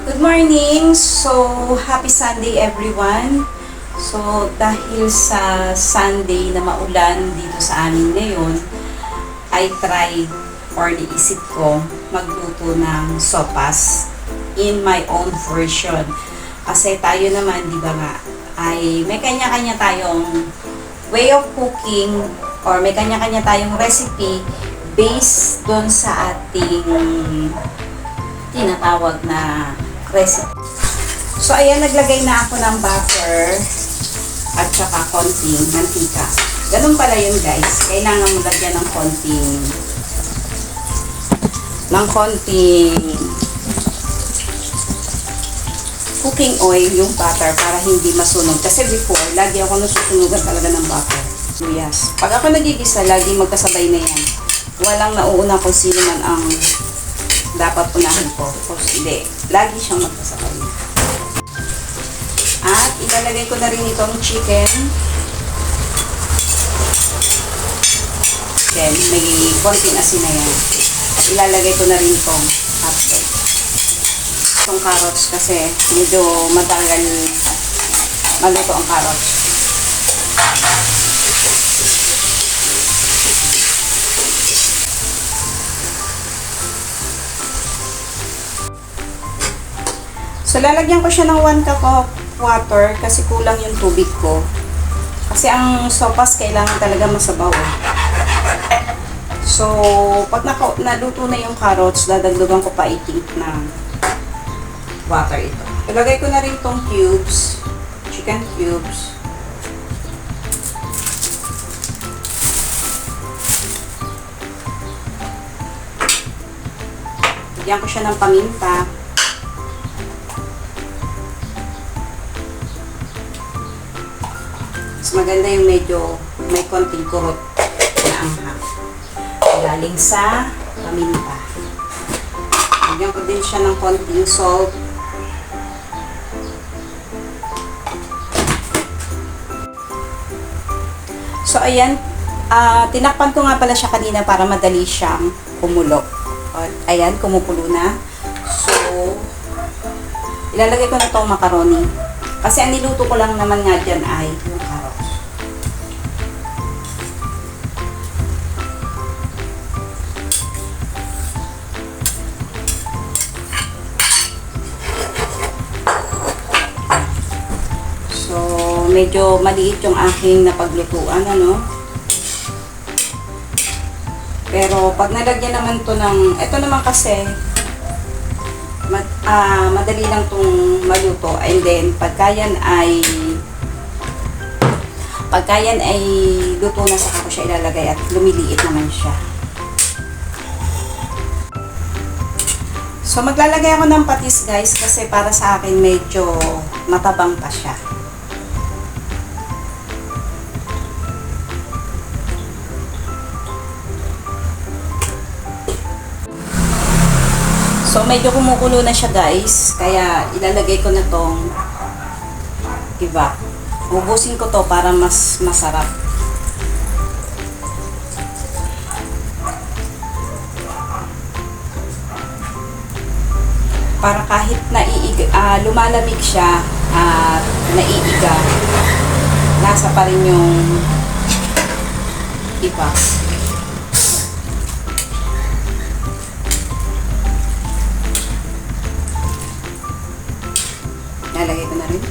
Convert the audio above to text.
Good morning! So, happy Sunday everyone! So, dahil sa Sunday na maulan dito sa amin ngayon, I tried or naisip ko magluto ng sopas in my own version. Kasi tayo naman, di ba nga, ay may kanya-kanya tayong way of cooking or may kanya-kanya tayong recipe based doon sa ating tinatawag na recipe. So, ayan, naglagay na ako ng butter at saka konting mantika. Ganun pala yun, guys. Kailangan mo lagyan ng konting ng konting cooking oil yung butter para hindi masunog. Kasi before, lagi ako nasusunugan talaga ng butter. Yes. Pag ako nagigisa, lagi magkasabay na yan. Walang nauuna kung sino man ang dapat unahin ko. O hindi. Lagi siyang magkasabay. At ilalagay ko na rin itong chicken. Then, may konting asin na yan. At ilalagay ko na rin itong hotdog. Itong carrots kasi medyo matagal maluto ang carrots. So, lalagyan ko siya ng 1 cup of water kasi kulang yung tubig ko. Kasi ang sopas kailangan talaga masabaw. eh. So, pag naka, naluto na yung carrots, dadagdagan ko pa 18 ng water ito. Ilagay ko na rin tong cubes, chicken cubes. Bigyan ko siya ng paminta. Mas maganda yung medyo may konting kurot na anghang. Galing sa paminta. Lagyan ko din siya ng konting salt. So, ayan. ah tinakpan ko nga pala siya kanina para madali siyang kumulo. O, ayan, kumukulo na. So, ilalagay ko na itong macaroni. Kasi ang niluto ko lang naman nga dyan ay medyo maliit yung aking napaglutuan, ano? Pero, pag nalagyan naman to ng, ito naman kasi, mad, ah, madali lang tong maluto. And then, pagka yan ay, pagka yan ay luto na, saka ko siya ilalagay at lumiliit naman siya. So, maglalagay ako ng patis, guys, kasi para sa akin medyo matabang pa siya. So, medyo kumukulo na siya, guys. Kaya, ilalagay ko na tong iba. Ubusin ko to para mas masarap. Para kahit naiiga, ah, lumalamig siya at naiiga, nasa pa rin yung iba. Lalagay ko na rin.